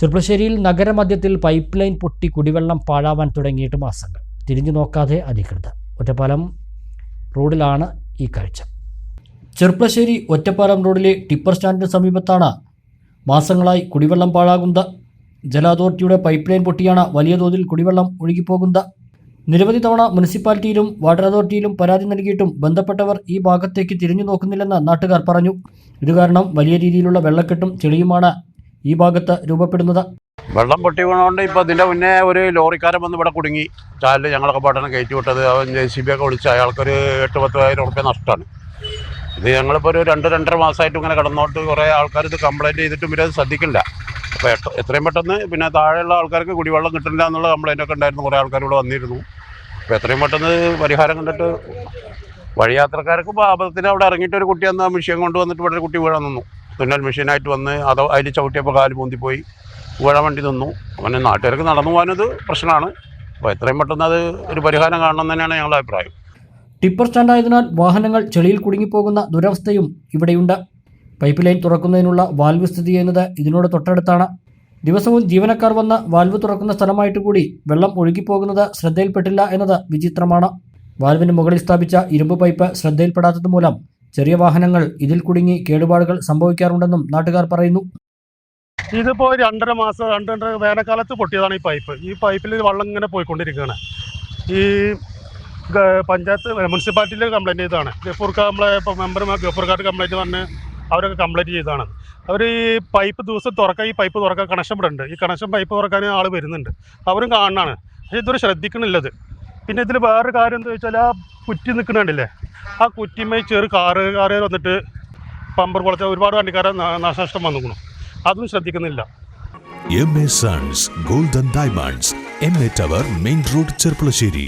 ചെറുപ്പശ്ശേരിയിൽ നഗരമധ്യത്തിൽ pipe line പൊട്ടി കുടിവെള്ളം പാഴാവാൻ തുടങ്ങിയിട്ട് മാസങ്ങൾ. തിരിഞ്ഞു നോക്കാതെ അധികൃതർ. ഒറ്റപ്പാലം റോഡിലാണ് ഈ കാഴ്ച. ചെറുപ്പശ്ശേരി ഒറ്റപ്പാലം റോഡിലെ ടിപ്പർ സ്റ്റാൻഡിന് സമീപത്താണ് മാസങ്ങളായി കുടിവെള്ളം പാഴാകുന്നത്. ജല അതോറിറ്റിയുടെ പൈപ്പ് ലൈൻ പൊട്ടിയാണ് വലിയ തോതിൽ കുടിവെള്ളം ഒഴുകിപ്പോകുന്നത്. നിരവധി തവണ മുനിസിപ്പാലിറ്റിയിലും വാട്ടർ അതോറിറ്റിയിലും പരാതി നൽകിയിട്ടും ബന്ധപ്പെട്ടവർ ഈ ഭാഗത്തേക്ക് തിരിഞ്ഞു നോക്കുന്നില്ലെന്ന് നാട്ടുകാർ പറഞ്ഞു. ഇത് കാരണം വലിയ രീതിയിലുള്ള വെള്ളക്കെട്ടും ചെളിയുമാണ്. ഈ ഭാഗത്ത് രൂപപ്പെടുന്നത്. വെള്ളം പൊട്ടി വീണുകൊണ്ട് ഇപ്പോൾ ഇതിന്റെ മുന്നേ ഒരു ലോറിക്കാരൻ വന്ന് ഇവിടെ കുടുങ്ങി. ചാലിൽ ഞങ്ങളൊക്കെ പാട്ടാണ് കയറ്റി വിട്ടത് അവൻ ജെ സി ബി ഒക്കെ വിളിച്ച് അയാൾക്കൊരു എട്ട് പത്തായിരം റുപ്യ നഷ്ടമാണ്. ഇത് ഞങ്ങളിപ്പോൾ ഒരു രണ്ട് രണ്ടര മാസമായിട്ട് ഇങ്ങനെ കിടന്നോട്ട് കുറേ ആൾക്കാർ ഇത് കംപ്ലൈന്റ് ചെയ്തിട്ടും ഇവരത് ശ്രദ്ധിക്കില്ല. എത്ര- എത്രയും പെട്ടെന്ന് പിന്നെ താഴെയുള്ള ആൾക്കാർക്ക് കുടിവെള്ളം കിട്ടില്ല എന്നുള്ള കംപ്ലൈന്റ് ഒക്കെ ഉണ്ടായിരുന്നു. കുറേ ആൾക്കാർ ഇവിടെ വന്നിരുന്നു. അപ്പോൾ എത്രയും പെട്ടെന്ന് പരിഹാരം കണ്ടിട്ട് വഴിയാത്രക്കാർക്ക് ഇപ്പോൾ അബദ്ധത്തിന് അവിടെ ഇറങ്ങിയിട്ട് ഒരു കുട്ടി അന്ന് മിഷ്യം കൊണ്ടുവന്നിട്ട് ഇവിടെ ഒരു കുട്ടി വീഴാൻ നിന്നു. തുന്നൽ മെഷീനായിട്ട് വന്ന് അത് അതിൽ ചവിട്ടിയപ്പോൾ കാൽ പൊന്തിപ്പോയി. ഉഴ വണ്ടി നിന്നു. അങ്ങനെ നാട്ടുകാർക്ക് നടന്നു പോകാനത് പ്രശ്നമാണ്. അപ്പോൾ എത്രയും പെട്ടെന്ന് അത് ഒരു പരിഹാരം കാണണം തന്നെയാണ് ഞങ്ങളുടെ അഭിപ്രായം. ടിപ്പർ സ്റ്റാൻഡായതിനാൽ വാഹനങ്ങൾ ചെളിയിൽ കുടുങ്ങിപ്പോകുന്ന ദുരവസ്ഥയും ഇവിടെയുണ്ട്. പൈപ്പ് ലൈൻ തുറക്കുന്നതിനുള്ള വാൽവ് സ്ഥിതി ചെയ്യുന്നത് ഇതിനോട് തൊട്ടടുത്താണ്. ദിവസവും ജീവനക്കാർ വന്ന് വാൽവ് തുറക്കുന്ന സ്ഥലമായിട്ട് കൂടി വെള്ളം ഒഴുകിപ്പോകുന്നത് ശ്രദ്ധയിൽപ്പെട്ടില്ല എന്നത് വിചിത്രമാണ്. വാൽവിന് മുകളിൽ സ്ഥാപിച്ച ഇരുമ്പ് പൈപ്പ് ശ്രദ്ധയിൽപ്പെടാത്തത് മൂലം ചെറിയ വാഹനങ്ങൾ ഇതിൽ കുടുങ്ങി കേടുപാടുകൾ സംഭവിക്കാറുണ്ടെന്നും നാട്ടുകാർ പറയുന്നു. ഇതിപ്പോൾ രണ്ടര മാസം രണ്ടര വേനൽക്കാലത്ത് പൊട്ടിയതാണ് ഈ പൈപ്പ്. ഈ പൈപ്പിൽ വെള്ളം ഇങ്ങനെ പോയിക്കൊണ്ടിരിക്കുകയാണ്. ഈ പഞ്ചായത്ത് മുനിസിപ്പാലിറ്റിയിൽ കംപ്ലൈന്റ് ചെയ്തതാണ്. ഗഫൂർക്ക് നമ്മളെ ഇപ്പോൾ മെമ്പർ ഗഫൂർക്കാർക്ക് കംപ്ലൈന്റ് പറഞ്ഞ് അവരൊക്കെ കംപ്ലൈന്റ് ചെയ്തതാണ്. അവർ ഈ പൈപ്പ് ദിവസം തുറക്കാൻ ഈ പൈപ്പ് തുറക്കാൻ കണക്ഷൻ ഇവിടെ ഉണ്ട്. ഈ കണക്ഷൻ പൈപ്പ് തുറക്കാൻ ആൾ വരുന്നുണ്ട്. അവരും കാണാണ് പക്ഷേ ഇതൊരു ശ്രദ്ധിക്കണില്ലത്. പിന്നെ ഇതിൽ വേറൊരു കാര്യം എന്താ വെച്ചാൽ ആ കുറ്റി നിൽക്കുന്നുണ്ടല്ലേ? ആ കുറ്റിമ്മയിൽ ചെറു കാറ് കാറ് വന്നിട്ട് പമ്പർ പോലത്തെ ഒരുപാട് വണ്ടിക്കാരെ നാശനഷ്ടം വന്നിരിക്കണം അതും ശ്രദ്ധിക്കുന്നില്ല. M A sons golden diamonds M A tower main road Cherpulassery.